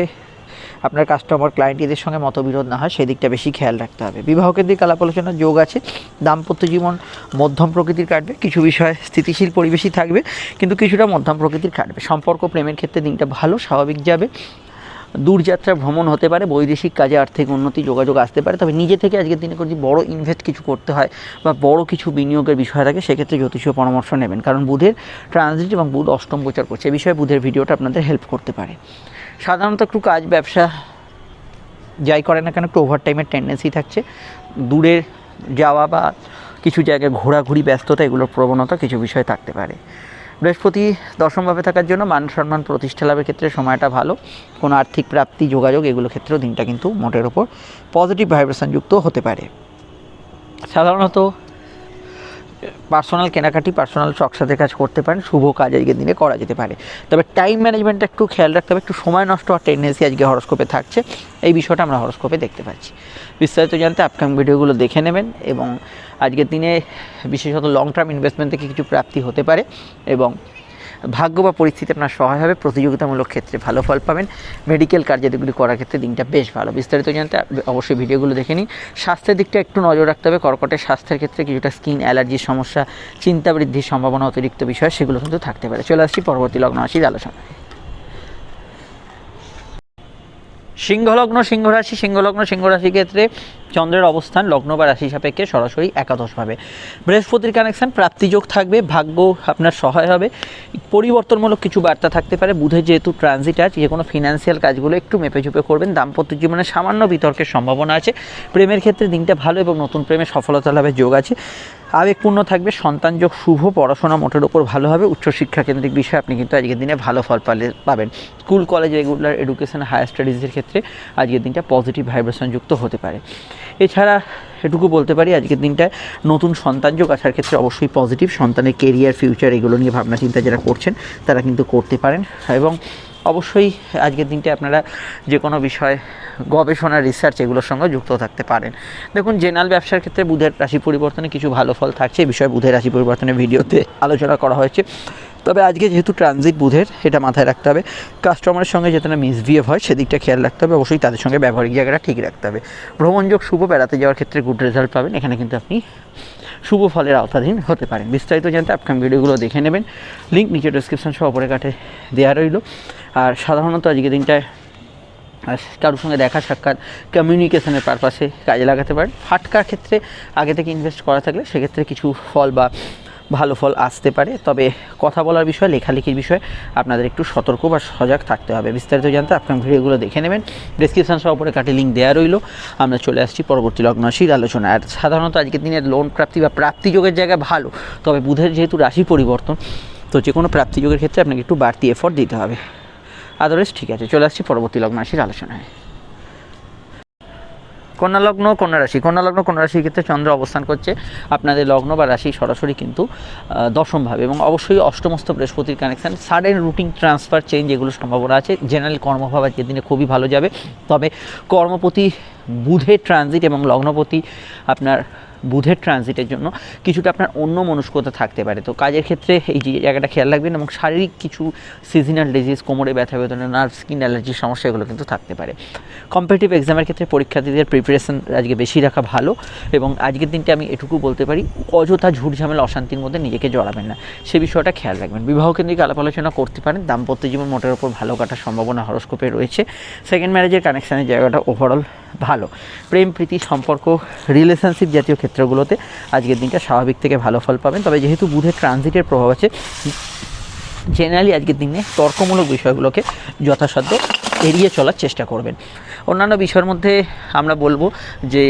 আপনার কাস্টমার ক্লায়েন্ট এদের সঙ্গে মতবিরোধ না হয়, সেই দিকটা বেশি খেয়াল রাখতে হবে। বিবাহকের দিক আলাপ আলোচনার যোগ আছে। দাম্পত্য জীবন মধ্যম প্রকৃতির কাটবে, কিছু বিষয়ে স্থিতিশীল পরিবেশই থাকবে, কিন্তু কিছুটা মধ্যম প্রকৃতির কাটবে। সম্পর্ক, প্রেমের ক্ষেত্রে দিনটা ভালো, স্বাভাবিক যাবে। দূরযাত্রা ভ্রমণ হতে পারে, বৈদেশিক কাজে আর্থিক উন্নতি, যোগাযোগ আসতে পারে। তবে নিজে থেকে আজকের দিনে যদি বড় ইনভেস্ট কিছু করতে হয় বা বড় কিছু বিনিয়োগের বিষয় থাকে সেক্ষেত্রে জ্যোতিষীয় পরামর্শ নেবেন। কারণ বুধের ট্রানজিট এবং বুধ অষ্টম গোচর করছে, এ বিষয়ে বুধের ভিডিওটা আপনাদের হেল্প করতে পারে। সাধারণত একটু কাজ ব্যবসা যাই করে না কেন, একটু ওভার টাইমের টেন্ডেন্সি থাকছে। দূরে যাওয়া বা কিছু জায়গায় ঘোরাঘুরি, ব্যস্ততা, এগুলোর প্রবণতা কিছু বিষয় থাকতে পারে। বৃহস্পতি দশমভাবে থাকার জন্য মান সম্মান প্রতিষ্ঠা লাভের ক্ষেত্রে সময়টা ভালো। কোনো আর্থিক প্রাপ্তি, যোগাযোগ, এগুলো ক্ষেত্রেও দিনটা কিন্তু মোটের ওপর পজিটিভ ভাইব্রেশন যুক্ত হতে পারে। সাধারণত পার্সোনাল কেনাকাটি, পার্সোনাল সাথে কাজ করতে পারেন, শুভ কাজ আজকের দিনে করা যেতে পারে। তবে টাইম ম্যানেজমেন্টটা একটু খেয়াল রাখতে হবে, একটু সময় নষ্ট হওয়ার টেন্ডেন্সি আজকে হরস্কোপে থাকছে। এই বিষয়টা আমরা হরস্কোপে দেখতে পাচ্ছি। বিস্তারিত জানতে আপকামিং ভিডিওগুলো দেখে নেবেন এবং আজকের দিনে বিশেষত লং টার্ম ইনভেস্টমেন্ট থেকে কিছু প্রাপ্তি হতে পারে এবং ভাগ্য বা পরিস্থিতি আপনার সহায় হবে, প্রতিযোগিতামূলক ক্ষেত্রে ভালো ফল পাবেন। মেডিকেল কার্যাদিগুলি করার ক্ষেত্রে দিনটা বেশ ভালো। বিস্তারিত জানতে অবশ্যই ভিডিওগুলো দেখে নিন। স্বাস্থ্যের দিকটা একটু নজর রাখতে হবে। কর্কটের স্বাস্থ্যের ক্ষেত্রে কিছুটা স্কিন অ্যালার্জির সমস্যা, চিন্তা বৃদ্ধির সম্ভাবনা অতিরিক্ত বিষয়, সেগুলো কিন্তু থাকতে পারে। চলে আসছি পরবর্তী লগ্ন রাশির আলোচনা সিংহলগ্ন, সিংহরাশি, সিংহলগ্ন সিংহরাশির ক্ষেত্রে চন্দ্রের অবস্থান লগ্ন বা রাশি সাপেক্ষে সরাসরি একাদশভাবে। বৃহস্পতির কানেকশন প্রাপ্তিযোগ থাকবে, ভাগ্য আপনার সহায় হবে। পরিবর্তনমূলক কিছু বার্তা থাকতে পারে। বুধের যেহেতু ট্রানজিট আছে যে কোনো ফিনান্সিয়াল কাজগুলো একটু মেপে চুপে করবেন। দাম্পত্য জীবনে সামান্য বিতর্কের সম্ভাবনা আছে। প্রেমের ক্ষেত্রে দিনটা ভালো এবং নতুন প্রেমে সফলতা লাভের যোগ আছে। আবেগপূর্ণ থাকবে, সন্তান যোগ শুভ, পড়াশোনা মোটের ওপর ভালো হবে, উচ্চশিক্ষা কেন্দ্রিক বিষয়ে আপনি কিন্তু আজকের দিনে ভালো ফল পালে, পাবেন। School, college regular education higher স্টাডিজের ক্ষেত্রে আজকের দিনটা পজিটিভ ভাইব্রেশন যুক্ত হতে পারে। এছাড়া এটুকু বলতে পারি, আজকের দিনটায় নতুন সন্তান যোগ আসার ক্ষেত্রে অবশ্যই পজিটিভ সন্তানের কেরিয়ার ফিউচার এগুলো নিয়ে ভাবনা চিন্তা যারা করছেন, তারা কিন্তু করতে পারেন। এবং অবশ্যই আজকের দিনটা আপনারা যে কোনো বিষয়, গবেষণা রিসার্চ এগুলোর সঙ্গে যুক্ত থাকতে পারেন। দেখুন জেনারেল ব্যবসার ক্ষেত্রে বুধের রাশি পরিবর্তনে কিছু ভালো ফল থাকছে। এই বিষয়ে বুধের রাশি পরিবর্তনের ভিডিওতে আলোচনা করা হয়েছে। তবে আজকে যেহেতু ট্রানজিট বুধের, এটা মাথায় রাখতে হবে। কাস্টমারের সঙ্গে যাতে না মিসবিহেভ হয়, সেদিকটা খেয়াল রাখতে হবে। অবশ্যই তাদের সঙ্গে ব্যবহারিক জায়গাটা ঠিক রাখতে হবে। ভ্রমণযোগ শুভ, বেড়াতে যাওয়ার ক্ষেত্রে গুড রেজাল্ট পাবেন। এখানে কিন্তু আপনি শুভ ফলের আওতাধীন হতে পারেন। বিস্তারিত জানতে আপকাম ভিডিওগুলো দেখে নেবেন। লিঙ্ক নিচে ডিসক্রিপশন সহ অপরে কাটে দেওয়া রইল। আর সাধারণত আজকে দিনটায় কারোর সঙ্গে দেখা, সাক্ষাৎ কমিউনিকেশনের পারপাসে কাজে লাগাতে পারেন। ফাটকার ক্ষেত্রে আগে থেকে ইনভেস্ট করা থাকলে সেক্ষেত্রে কিছু ফল বা ভালো ফল আসতে পারে। তবে কথা বলার বিষয়, লেখালেখির বিষয়ে, আপনাদের একটু সতর্ক বা সজাগ থাকতে হবে। বিস্তারিত জানতে আপনার ভিডিওগুলো দেখে নেবেন। ডিসক্রিপশন সহ উপরে কাটে লিঙ্ক দেওয়া রইল। আমরা চলে আসছি পরবর্তী লগ্নশীল আলোচনা আর সাধারণত আজকের দিনের লোন প্রাপ্তি বা প্রাপ্তিযোগের জায়গায় ভালো, তবে বুধের যেহেতু রাশি পরিবর্তন, তো যে কোনো প্রাপ্তিযোগের ক্ষেত্রে আপনাকে একটু বাড়তি এফোর্ট দিতে হবে। আদারওয়াইজ ঠিক আছে, চলে আসছি পরবর্তী লগ্ন রাশির আলোচনায়। কন্যা লগ্ন, কন্যা রাশি। কন্যা লগ্ন, কন্যা রাশির ক্ষেত্রে চন্দ্র অবস্থান করছে। আপনাদের লগ্ন বা রাশি সরাসরি কিন্তু দশমভাবে এবং অবশ্যই অষ্টমস্ত বৃহস্পতির connection sudden routine transfer change এগুলোর সম্ভাবনা আছে। জেনারেল কর্মভাব আজকের দিনে খুবই ভালো যাবে। তবে কর্মপতি, বুধের ট্রানজিট এবং লগ্নপতি আপনার বুধের ট্রানজিটের জন্য কিছুটা আপনার অন্য মনস্কতা থাকতে পারে। তো কাজের ক্ষেত্রে এই যে জায়গাটা খেয়াল রাখবেন এবং শারীরিক কিছু সিজনাল ডিজিজ কোমরে ব্যথা, বেদনা নার্ভ স্কিন অ্যালার্জির সমস্যা এগুলো কিন্তু থাকতে পারে। কম্পিটিটিভ এক্সামের ক্ষেত্রে পরীক্ষার্থীদের প্রিপারেশন আজকে বেশি রাখা ভালো এবং আজকের দিনটা আমি এটুকু বলতে পারি, অযথা ঝুট ঝামেলা, অশান্তির মধ্যে নিজেকে জড়াবেন না। সে বিষয়টা খেয়াল রাখবেন। বিবাহ কেন্দ্রিক আলাপ আলোচনা করতে পারেন, দাম্পত্য জীবন মোটের ওপর ভালো কাটার সম্ভাবনা হরস্কোপে রয়েছে। সেকেন্ড ম্যারেজের কানেকশানের জায়গাটা ওভারঅল ভালো। প্রেম, প্রীতি, সম্পর্ক রিলেশনশিপ জাতীয় ক্ষেত্রগুলোতে আজকের দিনটা স্বাভাবিক থেকে ভালো ফল পাবেন। তবে যেহেতু বুধের ট্রানজিটের প্রভাব আছে, জেনারেলি আজকের দিনে তর্কমূলক বিষয়গুলোকে যথাসাধ্য এড়িয়ে চলার চেষ্টা করবেন। অন্যান্য বিষয়ের মধ্যে আমরা বলব যে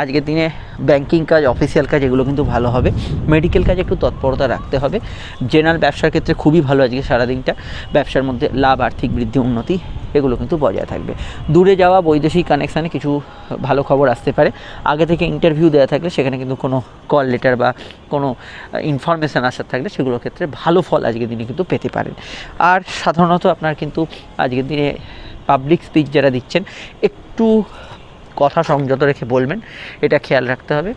আজকের দিনে ব্যাংকিং কাজ অফিসিয়াল কাজ, এগুলো কিন্তু ভালো হবে। মেডিকেল কাজে একটু তৎপরতা রাখতে হবে। জেনারেল ব্যবসার ক্ষেত্রে খুবই ভালো আজকে সারাদিনটা। ব্যবসার মধ্যে লাভ, আর্থিক বৃদ্ধি, উন্নতি, এগুলো কিন্তু বজায় থাকবে। দূরে যাওয়া, বৈদেশিক কানেকশানে কিছু ভালো খবর আসতে পারে। আগে থেকে ইন্টারভিউ দেওয়া থাকলে সেখানে কিন্তু কোনো কল লেটার বা কোনো ইনফরমেশান আসার থাকলে সেগুলোর ক্ষেত্রে ভালো ফল আজকের দিনে কিন্তু পেতে পারেন। আর সাধারণত আপনার কিন্তু আজকের দিনে পাবলিক স্পিচ যারা দিচ্ছেন, একটু কথা সংযত রেখে বলবেন, এটা খেয়াল রাখতে হবে।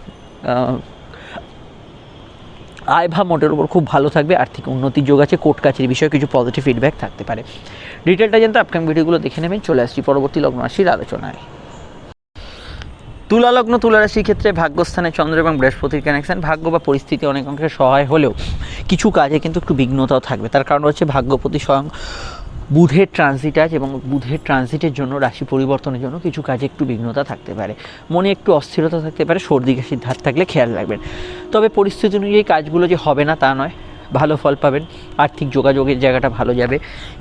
আয় মোটের উপর খুব ভালো থাকবে, আর্থিক উন্নতির যোগ আছে, কোর্ট কাছের বিষয়ে কিছু পজিটিভ ফিডব্যাক থাকতে পারে। ডিটেলটা জানতে আপকামিং ভিডিওগুলো দেখে নেবেন, চলে আসছি পরবর্তী লগ্ন রাশির আলোচনায়। তুলা লগ্ন ক্ষেত্রে ভাগ্যস্থানে চন্দ্র এবং বৃহস্পতির কানেকশন ভাগ্য বা পরিস্থিতি অনেক অংশে সহায় হলেও কিছু কাজে কিন্তু একটু বিঘ্নতাও থাকবে। তার কারণ হচ্ছে ভাগ্যপতি স্বয়ং বুধের ট্রানজিট আছে এবং বুধের ট্রানজিটের জন্য, রাশি পরিবর্তনের জন্য কিছু কাজে একটু বিঘ্নতা থাকতে পারে। মনে একটু অস্থিরতা থাকতে পারে, সর্দি কাশির ধার থাকলে খেয়াল রাখবেন। তবে পরিস্থিতি অনুযায়ী কাজগুলো যে হবে না তা নয়, ভালো ফল পাবেন, আর্থিক যোগাযোগের জায়গাটা ভালো যাবে,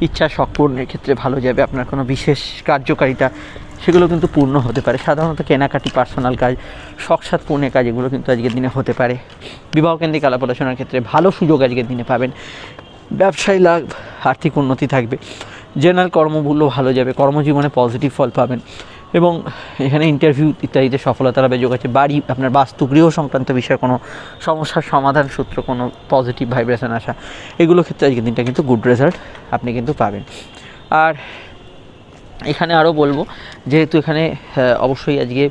ইচ্ছা শখ ক্ষেত্রে ভালো যাবে, আপনার কোনো বিশেষ কার্যকারিতা সেগুলো কিন্তু পূর্ণ হতে পারে। সাধারণত কেনাকাটি পার্সোনাল কাজ শখসাত পূর্ণের কাজ এগুলো কিন্তু আজকের দিনে হতে পারে। বিবাহকেন্দ্রিক আলাপ আলোচনার ক্ষেত্রে ভালো সুযোগ আজকের দিনে পাবেন। ব্যবসায়ী লাভ, আর্থিক উন্নতি থাকবে। জেনারেল কর্মমূল্য ভালো যাবে, কর্মজীবনে পজিটিভ ফল পাবেন। এবং এখানে ইন্টারভিউ ইত্যাদিতে সফলতা লাভের যোগ আছে বাড়ি, আপনার বাস্তু গৃহ সংক্রান্ত বিষয়ে কোনো সমস্যার সমাধান সূত্র, কোনো পজিটিভ ভাইব্রেশন আসা, এগুলো ক্ষেত্রে আজকের দিনটা কিন্তু গুড রেজাল্ট আপনি কিন্তু পাবেন। আর এখানে আরও বলব, যেহেতু এখানে অবশ্যই আজকে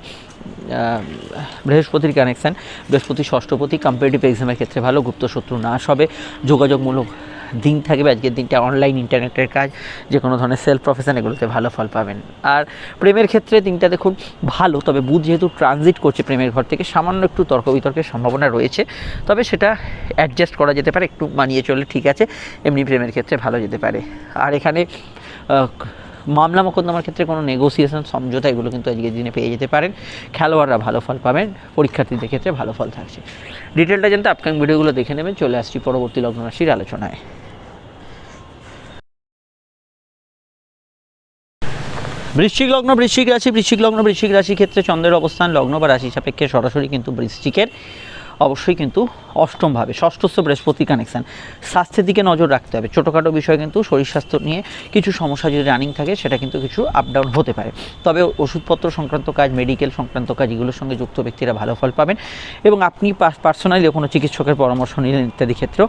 বৃহস্পতির কানেকশান বৃহস্পতি, ষষ্ঠপতি কম্পিটিটিভ এক্সামের ক্ষেত্রে ভালো গুপ্ত শত্রু নাশ হবে যোগাযোগমূলক দিন থাকবে, আজকের দিনটা অনলাইন ইন্টারনেটের কাজ যে কোনো ধরনের সেলফ প্রফেশন এগুলোতে ভালো ফল পাবেন। আর প্রেমের ক্ষেত্রে দিনটা দেখুন ভালো, তবে বুধ যেহেতু ট্রানজিট করছে প্রেমের ঘর থেকে, সামান্য একটু তর্ক বিতর্কের সম্ভাবনা রয়েছে, তবে সেটা অ্যাডজাস্ট করা যেতে পারে, একটু মানিয়ে চললে ঠিক আছে, এমনি প্রেমের ক্ষেত্রে ভালো যেতে পারে। আর এখানে মামলা মোকদ্দমার ক্ষেত্রে কোনো নেগোসিয়েশন সমঝোতা এগুলো কিন্তু আজকের দিনে পেয়ে যেতে পারেন। খেলোয়াড়রা ভালো ফল পাবেন, পরীক্ষার্থীদের ক্ষেত্রে ভালো ফল থাকছে। ডিটেলটা জানতে আপকামিং ভিডিওগুলো দেখে নেবেন, চলে আসছি পরবর্তী লগ্ন রাশির আলোচনায়। বৃশ্চিক লগ্ন, বৃশ্চিক রাশি, বৃশ্চিক লগ্ন, বৃশ্চিক রাশির ক্ষেত্রে চন্দ্রের অবস্থান, লগ্ন বা রাশি সাপেক্ষে সরাসরি কিন্তু বৃশ্চিকের। অবশ্যই কিন্তু অষ্টমভাবে, ষষ্ঠস্থ বৃহস্পতি কানেকশান স্বাস্থ্যের দিকে নজর রাখতে হবে। ছোটোখাটো বিষয় কিন্তু শরীর স্বাস্থ্য নিয়ে কিছু সমস্যা যদি রানিং থাকে, সেটা কিন্তু কিছু আপ ডাউন হতে পারে। তবে ওষুধপত্র সংক্রান্ত কাজ মেডিকেল সংক্রান্ত কাজ, এগুলোর সঙ্গে যুক্ত ব্যক্তিরা ভালো ফল পাবেন। এবং আপনি পার্সোনালি কোনো চিকিৎসকের পরামর্শ নিলেন ইত্যাদি ক্ষেত্রেও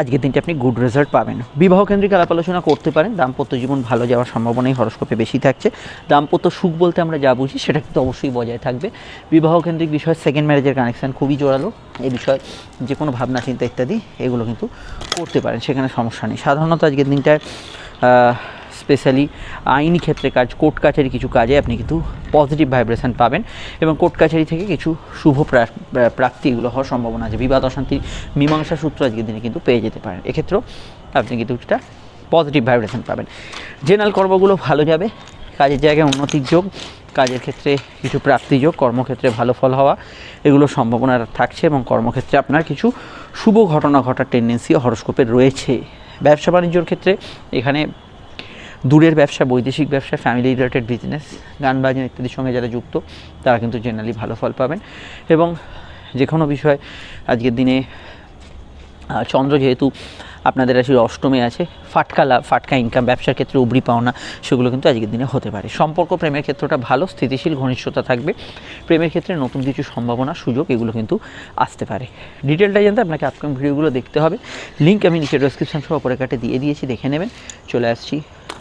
আজকের দিনটি আপনি গুড রেজাল্ট পাবেন। বিবাহ কেন্দ্রিক আলাপ আলোচনা করতে পারেন, দাম্পত্য জীবন ভালো যাওয়ার সম্ভাবনাই হরস্কোপে বেশি থাকছে। দাম্পত্য সুখ বলতে আমরা যা বুঝি, সেটা কিন্তু অবশ্যই বজায় থাকবে। বিবাহ কেন্দ্রিক বিষয়ে সেকেন্ড ম্যারেজের কানেকশান খুবই জোরালো। এই বিষয়ে যে কোনো ভাবনা, চিন্তা ইত্যাদি, এগুলো কিন্তু করতে পারেন, সেখানে সমস্যা নেই। সাধারণত আজকের দিনটায় স্পেশালি আইনি ক্ষেত্রে কাজ, কোর্ট কাছারি কিছু কাজে আপনি কিন্তু পজিটিভ ভাইব্রেশন পাবেন এবং কোর্ট কাছারি থেকে কিছু শুভ প্রা- প্রা- প্রাপ্তি এগুলো হওয়ার সম্ভাবনা আছে। বিবাদ অশান্তির মীমাংসা সূত্র আজকের দিনে কিন্তু পেয়ে যেতে পারেন। এক্ষেত্রেও আপনি কিন্তু কিছুটা পজিটিভ ভাইব্রেশন পাবেন। জেনারেল কর্মগুলো ভালো যাবে, কাজের জায়গায় উন্নতির যোগ, কাজের ক্ষেত্রে কিছু প্রাপ্তি যোগ, কর্মক্ষেত্রে ভালো ফল হওয়া, এগুলো সম্ভাবনা থাকছে এবং কর্মক্ষেত্রে আপনার কিছু শুভ ঘটনা ঘটার টেন্ডেন্সি হরস্কোপের রয়েছে। ব্যবসা বাণিজ্যর ক্ষেত্রে এখানে দূরের ব্যবসা, বৈদেশিক ব্যবসা ফ্যামিলি রিলেটেড বিজনেস গান বাজনা ইত্যাদির সঙ্গে যারা যুক্ত, তারা কিন্তু জেনারেলি ভালো ফল পাবেন। এবং যে কোনো বিষয়, আজকের দিনে চন্দ্র যেহেতু আপনাদের রাশির অষ্টমে আছে, ফাটকা লাভ ফাটকা ইনকাম ব্যবসার ক্ষেত্রে উবরি পাওনা, সেগুলো কিন্তু আজকের দিনে হতে পারে। সম্পর্ক, প্রেমের ক্ষেত্রটা ভালো, স্থিতিশীল, ঘনিষ্ঠতা থাকবে। প্রেমের ক্ষেত্রে নতুন কিছু সম্ভাবনা, সুযোগ, এগুলো কিন্তু আসতে পারে। ডিটেলটা জানতে আপনাকে আপকামিং ভিডিওগুলো দেখতে হবে। লিঙ্ক আমি নিচে ডেসক্রিপশন সহ পরে কাটে দিয়ে দিয়েছি, দেখে নেবেন। চলে আসছি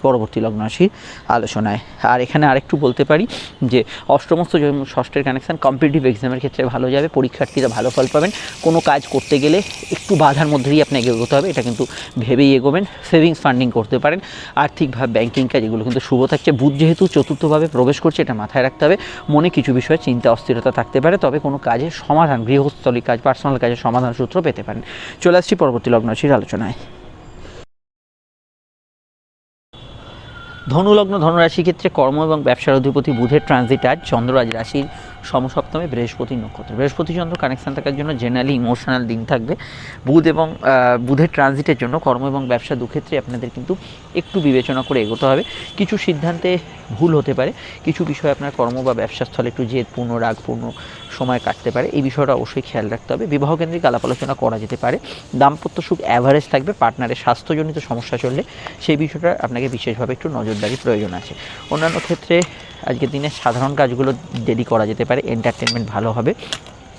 পরবর্তী লগ্ন রাশির আলোচনায়। আর এখানে আরেকটু বলতে পারি যে অষ্টমস্ত যেমন ষষ্ঠের কানেকশান কম্পিটিটিভ এক্সামের ক্ষেত্রে ভালো যাবে, পরীক্ষার্থীরা ভালো ফল পাবেন। কোনো কাজ করতে গেলে একটু বাধার মধ্যে দিয়ে আপনাকে এগোতে হবে, এটা কিন্তু ভেবেই এগোবেন। সেভিংস ফান্ডিং করতে পারেন। আর্থিকভাবে ব্যাংকিং কাজ এগুলো কিন্তু শুভ থাকছে। বুধ যেহেতু চতুর্থভাবে প্রবেশ করছে, এটা মাথায় রাখতে হবে। মনে কিছু বিষয়ে চিন্তা, অস্থিরতা থাকতে পারে, তবে কোনো কাজের সমাধান, গৃহস্থলী কাজ পার্সোনাল কাজের সমাধান সূত্র পেতে পারেন। চলে আসছি পরবর্তী লগ্ন রাশির আলোচনায়। ধনুলগ্ন ধনুরাশির ক্ষেত্রে কর্ম এবং ব্যবসার অধিপতি বুধের ট্রানজিট আজ চন্দ্র আজ রাশির সমসপ্তমে বৃহস্পতি নক্ষত্র। বৃহস্পতি চন্দ্র কানেকশন থাকার জন্য জেনারেলি ইমোশনাল দিন থাকবে। বুধ এবং বুধের ট্রানজিটের জন্য কর্ম এবং ব্যবসা দুক্ষেত্রে আপনাদের কিন্তু একটু বিবেচনা করে এগোতে হবে। কিছু সিদ্ধান্তে ভুল হতে পারে। কিছু বিষয়ে আপনার কর্ম বা ব্যবসাস্থলে একটু জেদপূর্ণ রাগপূর্ণ সময় কাটতে পারে। এই বিষয়টা অবশ্যই খেয়াল রাখতে হবে। বিবাহ কেন্দ্রিক আলাপ আলোচনা করা যেতে পারে। দাম্পত্য সুখ অ্যাভারেজ থাকবে। পার্টনারের স্বাস্থ্যজনিত সমস্যা চললে সেই বিষয়টা আপনাকে বিশেষভাবে একটু নজরদারি প্রয়োজন আছে। অন্যান্য ক্ষেত্রে আজকের দিনে সাধারণ কাজগুলো দেরি করা যেতে পারে এন্টারটেনমেন্ট ভালো হবে,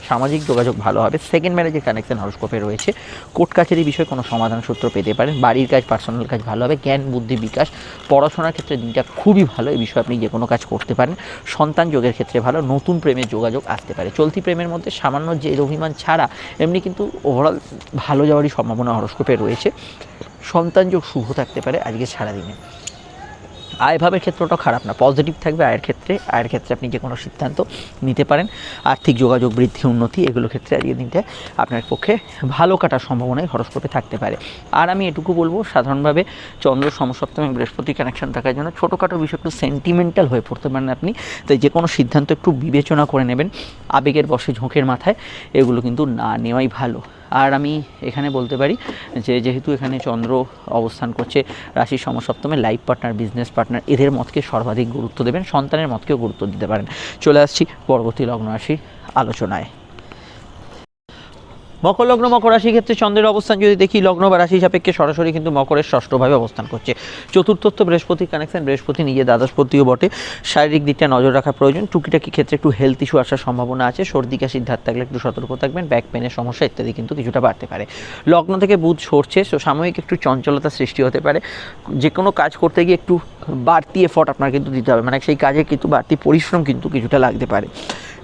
সামাজিক যোগাযোগ ভালো হবে সেকেন্ড ম্যারেজের কানেকশন হরস্কোপে রয়েছে। কোর্ট কাছারি বিষয়ে কোনো সমাধান সূত্র পেতে পারেন, বাড়ির কাজ পার্সোনাল কাজ ভালো হবে, জ্ঞান, বুদ্ধি, বিকাশ, পড়াশোনার ক্ষেত্রে দিনটা খুবই ভালো, এই বিষয়ে আপনি যে কোনো কাজ করতে পারেন। সন্তান যোগের ক্ষেত্রে ভালো, নতুন প্রেমের যোগাযোগ আসতে পারে। চলতি প্রেমের মধ্যে সামান্য যে অভিমান ছাড়া, এমনি কিন্তু ওভারঅল ভালো যাওয়ারই সম্ভাবনা হরস্কোপে রয়েছে। সন্তান যোগ শুভ থাকতে পারে আজকে সারাদিনে। আয়ভাবের ক্ষেত্রটা খারাপ না পজিটিভ থাকবে আয়ের ক্ষেত্রে আয়ের ক্ষেত্রে আপনি যে কোনো সিদ্ধান্ত নিতে পারেন। আর্থিক যোগাযোগ বৃদ্ধি, উন্নতি, এগুলো ক্ষেত্রে আজকের দিনটা আপনার পক্ষে ভালো কাটার সম্ভাবনাই হরস্কোপে থাকতে পারে। আর আমি এটুকু বলব, সাধারণভাবে চন্দ্র, সমসপ্তমে, বৃহস্পতি কানেকশন থাকার জন্য ছোটোখাটো বিষয় একটু সেন্টিমেন্টাল হয়ে পড়তে পারেন আপনি। তাই যে কোনো সিদ্ধান্ত একটু বিবেচনা করে নেবেন, আবেগের বসে ঝোঁকের মাথায়, এগুলো কিন্তু না নেওয়াই ভালো। আর আমি এখানে বলতে পারি যে যেহেতু এখানে চন্দ্র অবস্থান করছে রাশির সমসপ্তমে লাইফ পার্টনার বিজনেস পার্টনার এদের মতকে সর্বাধিক গুরুত্ব দেবেন, সন্তানের মতকেও গুরুত্ব দিতে পারেন। চলে আসছি পরবর্তী লগ্ন রাশির আলোচনায়। মকর লগ্ন মকর রাশির ক্ষেত্রে চন্দ্রের অবস্থান যদি দেখি, লগ্ন বা রাশি সাপেক্ষে সরাসরি কিন্তু মকরের ষষ্ঠভাবে অবস্থান করছে। চতুর্থত্ব বৃহস্পতি কানেকশন বৃহস্পতি নিজে দ্বাদশপতিও বটে। শারীরিক দিকটা নজর রাখা প্রয়োজন। টুকিটাকি ক্ষেত্রে একটু হেলথ ইস্যু আসার সম্ভাবনা আছে। সর্দি, কাশির ধার থাকলে একটু সতর্ক থাকবেন। ব্যাক পেনের সমস্যা ইত্যাদি কিন্তু কিছুটা বাড়তে পারে। লগ্ন থেকে বুধ সরছে সো সাময়িক একটু চঞ্চলতা সৃষ্টি হতে পারে। যে কোনো কাজ করতে গিয়ে একটু বাড়তি এফর্ট আপনার কিন্তু দিতে হবে। মানে সেই কাজে কিন্তু বাড়তি পরিশ্রম কিন্তু কিছুটা লাগতে পারে।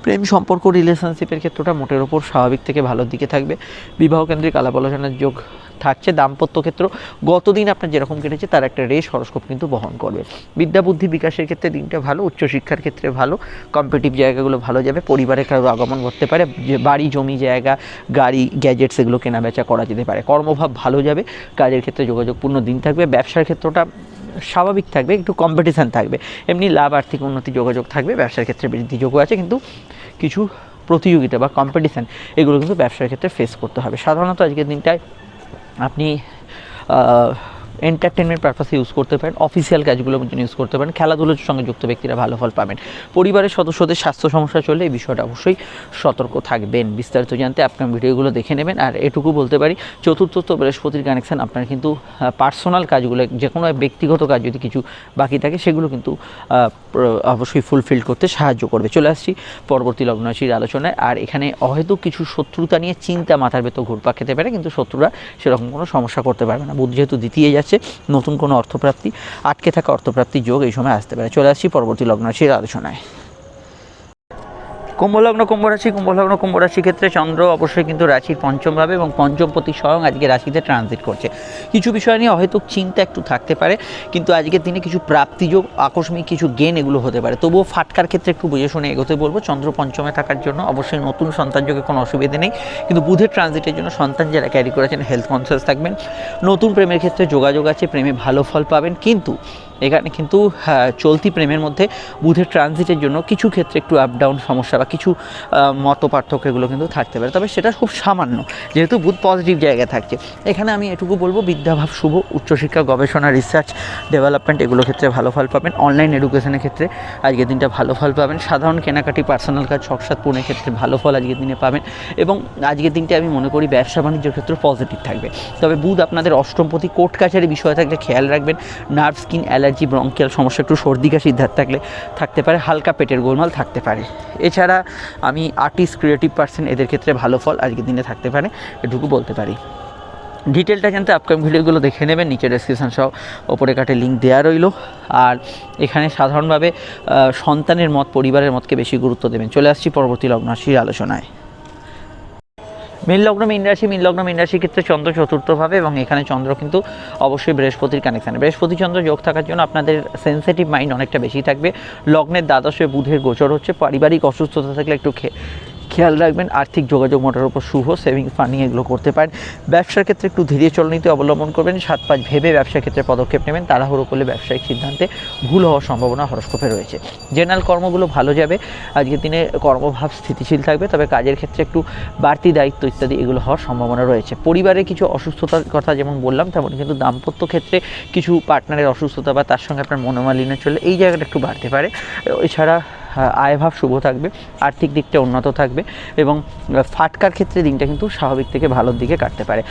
প্রেম সম্পর্ক রিলেশনশিপের ক্ষেত্রটা মোটের ওপর স্বাভাবিক থেকে ভালোর দিকে থাকবে। বিবাহ কেন্দ্রিক আলাপ আলোচনার যোগ থাকছে দাম্পত্য ক্ষেত্র। গতদিন আপনার যেরকম কেটেছে, তার একটা রেশ হরস্কোপ কিন্তু বহন করবে। বিদ্যা বুদ্ধি বিকাশের ক্ষেত্রে দিনটা ভালো, উচ্চশিক্ষার ক্ষেত্রে ভালো কম্পিটিভ জায়গাগুলো ভালো যাবে পরিবারের কারও আগমন ঘটতে পারে, যে বাড়ি, জমি, জায়গা, গাড়ি গ্যাজেটস এগুলো কেনাবেচা করা যেতে পারে। কর্মভাব ভালো যাবে, কাজের ক্ষেত্রে যোগাযোগপূর্ণ দিন থাকবে। ব্যবসার ক্ষেত্রটা স্বাভাবিক থাকবে, একটু কম্পিটিশান থাকবে। এমনি লাভ, আর্থিক উন্নতি, যোগাযোগ থাকবে, ব্যবসার ক্ষেত্রে বৃদ্ধি যোগ আছে, কিন্তু কিছু প্রতিযোগিতা বা কম্পিটিশান এগুলো কিন্তু ব্যবসার ক্ষেত্রে ফেস করতে হবে। সাধারণত আজকের দিনটায় আপনি এন্টারটেনমেন্ট পারপাসে ইউজ করতে পারেন অফিসিয়াল কাজগুলোর জন্য ইউজ করতে পারেন, খেলাধুলোর সঙ্গে যুক্ত ব্যক্তিরা ভালো ফল পাবেন। পরিবারের সদস্যদের স্বাস্থ্য সমস্যা চললে এই বিষয়টা অবশ্যই সতর্ক থাকবেন। বিস্তারিত জানতে আপনার ভিডিওগুলো দেখে নেবেন। আর এটুকু বলতে পারি, চতুর্থ তো বৃহস্পতির কানেকশন আপনার কিন্তু পার্সোনাল কাজগুলো যে কোনো ব্যক্তিগত কাজ যদি কিছু বাকি থাকে, সেগুলো কিন্তু অবশ্যই ফুলফিল করতে সাহায্য করবে। চলে আসছি পরবর্তী লগ্নরাশির আলোচনায়। আর এখানে অহেতুক কিছু শত্রুতা নিয়ে চিন্তা মাথার ভেতর ঘুরপাক খেতে পারে, কিন্তু শত্রুরা সেরকম কোনো সমস্যা করতে পারবে না। বুধ যেহেতু দ্বিতীয় নতুন কোনো অর্থপ্রাপ্তি, আটকে থাকা অর্থপ্রাপ্তি যোগ এই সময় আসতে পারে। চলে আসছি পরবর্তী লগ্ন রাশির আলোচনায়। কুম্ভলগ্ন কুম্ভ রাশি, কুম্ভলগ্ন কুম্ভ রাশি ক্ষেত্রে চন্দ্র অবশ্যই কিন্তু রাশির পঞ্চমভাবে এবং পঞ্চমপতি স্বয়ং আজকে রাশিতে ট্রানজিট করছে। কিছু বিষয় নিয়ে হয়তো চিন্তা একটু থাকতে পারে, কিন্তু আজকের দিনে কিছু প্রাপ্তিযোগ, আকস্মিক কিছু গেন এগুলো হতে পারে। তবুও ফাটকার ক্ষেত্রে একটু বুঝে শুনে এগোতে বলব, চন্দ্র পঞ্চমে থাকার জন্য অবশ্যই নতুন সন্তান যোগে কোনো অসুবিধা নেই, কিন্তু বুধের ট্রানজিটের জন্য সন্তান যারা ক্যারি করেছেন হেলথ কনসিয়াস থাকবেন। নতুন প্রেমের ক্ষেত্রে যোগাযোগ আছে, প্রেমে ভালো ফল পাবেন, কিন্তু এখানে কিন্তু হ্যাঁ, চলতি প্রেমের মধ্যে বুধের ট্রানজিটের জন্য কিছু ক্ষেত্রে একটু আপ ডাউন সমস্যা বা কিছু মত পার্থক্য এগুলো কিন্তু থাকতে পারে। তবে সেটা খুব সামান্য যেহেতু বুধ পজিটিভ জায়গায় থাকছে। এখানে আমি এটুকু বলব বিদ্যাভাব শুভ উচ্চশিক্ষা গবেষণা রিসার্চ ডেভেলপমেন্ট এগুলো ক্ষেত্রে ভালো ফল পাবেন। অনলাইন এডুকেশনের ক্ষেত্রে আজকের দিনটা ভালো ফল পাবেন। সাধারণ কেনাকাটি পার্সোনাল কাজ শখসাদ পূর্ণের ক্ষেত্রে ভালো ফল আজকের দিনে পাবেন। এবং আজকের দিনটা আমি মনে করি ব্যবসা বাণিজ্যের ক্ষেত্রে পজিটিভ থাকবে। তবে বুধ আপনাদের অষ্টমপতি কোর্ট কাছারি বিষয় থাকলে খেয়াল রাখবেন। নার্ভ স্কিন অ্যালার্জি ব্রঙ্কিয়াল সমস্যা, একটু সর্দি ধার থাকলে থাকতে পারে, হালকা পেটের গোলমাল থাকতে পারে। এছাড়া আমি আর্টিস্ট ক্রিয়েটিভ পার্সন এদের ক্ষেত্রে ভালো ফল আজকের দিনে থাকতে পারে, এটুকু বলতে পারি। ডিটেলটা জানতে আপকামিং ভিডিওগুলো দেখে নেবেন, নিচে ডেসক্রিপশন সহ ওপরে কাটে লিঙ্ক দেওয়া রইল। আর এখানে সাধারণভাবে সন্তানের মত, পরিবারের মতকে বেশি গুরুত্ব দেবেন। চলে আসছি পরবর্তী লগ্নরাশির আলোচনায়। মীন লগ্ন, মীন রাশি, মীন লগ্ন, মীন রাশির ক্ষেত্রে চন্দ্র চতুর্থভাবে এবং এখানে চন্দ্র কিন্তু অবশ্যই বৃহস্পতির কানেকশানে বৃহস্পতি চন্দ্র যোগ থাকার জন্য আপনাদের সেন্সিটিভ মাইন্ড অনেকটা বেশি থাকবে। লগ্নের দ্বাদশে বুধের গোচর হচ্ছে, পারিবারিক অসুস্থতা থাকলে একটু খেয়াল রাখবেন, আর্থিক যোগাযোগ মোটার উপর শুভ সেভিংস ফান্ডিং এগুলো করতে পারেন। ব্যবসার ক্ষেত্রে একটু ধীরে চলনীতি অবলম্বন করবেন, সাত পাঁচ ভেবে ব্যবসার ক্ষেত্রে পদক্ষেপ নেবেন, তাড়াহুড়ো করলে ব্যবসায়িক সিদ্ধান্তে ভুল হওয়ার সম্ভাবনা হরস্কোপে রয়েছে। জেনারেল কর্মগুলো ভালো যাবে, আজকের দিনে কর্মভাব স্থিতিশীল থাকবে, তবে কাজের ক্ষেত্রে একটু বাড়তি দায়িত্ব ইত্যাদি এগুলো হওয়ার সম্ভাবনা রয়েছে। পরিবারে কিছু অসুস্থতার কথা যেমন বললাম, তেমন কিন্তু দাম্পত্য ক্ষেত্রে কিছু পার্টনারের অসুস্থতা বা তার সঙ্গে আপনার মনোমালিন্য চলে এই জায়গাটা একটু বাড়তে পারে। এছাড়া আয়ভাব শুভ থাকবে, আর্থিক দিকটা উন্নত থাকবে এবং ফাটকার ক্ষেত্রে দিনটা কিন্তু স্বাভাবিক থেকে ভালোর দিকে কাটতে পারে।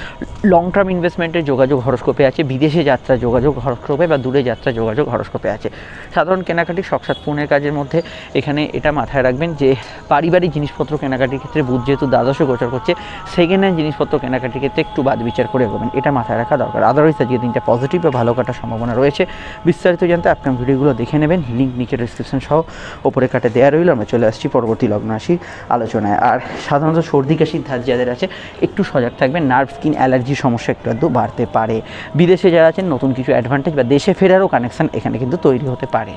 লং টার্ম ইনভেস্টমেন্টের যোগাযোগ হরস্কোপে আছে, বিদেশে যাত্রা যোগাযোগ হরস্কোপে বা দূরে যাত্রা যোগাযোগ হরস্কোপে আছে। সাধারণ কেনাকাটি শখসাত পূর্ণের কাজের মধ্যে এখানে এটা মাথায় রাখবেন যে, পারিবারিক জিনিসপত্র কেনাকাটির ক্ষেত্রে বুধ যেহেতু দ্বাদশে গোচর করছে সেকেন্ড হ্যান্ড জিনিসপত্র কেনাকাটির ক্ষেত্রে একটু বাদ বিচার করে এগোবেন এটা মাথায় রাখা দরকার। আদারওয়াইজ আজকে দিনটা পজিটিভ বা ভালো কাটার সম্ভাবনা রয়েছে। বিস্তারিত জানতে আপনার ভিডিওগুলো দেখে নেবেন লিঙ্ক নিচে ডিসক্রিপশন সহ, ওপরে কাটে দেওয়া রইল, আমরা চলে আসছি পরবর্তী লগ্ন আসি আলোচনায়। আর সাধারণত সর্দি কাশির ধার যাদের আছে, একটু সজাগ থাকবেন নার্ভ স্কিন অ্যালার্জির সমস্যা একটু আধটু বাড়তে পারে। বিদেশে যারা আছেন, নতুন কিছু অ্যাডভান্টেজ বা দেশে ফেরারও কানেকশান এখানে কিন্তু তৈরি হতে পারে।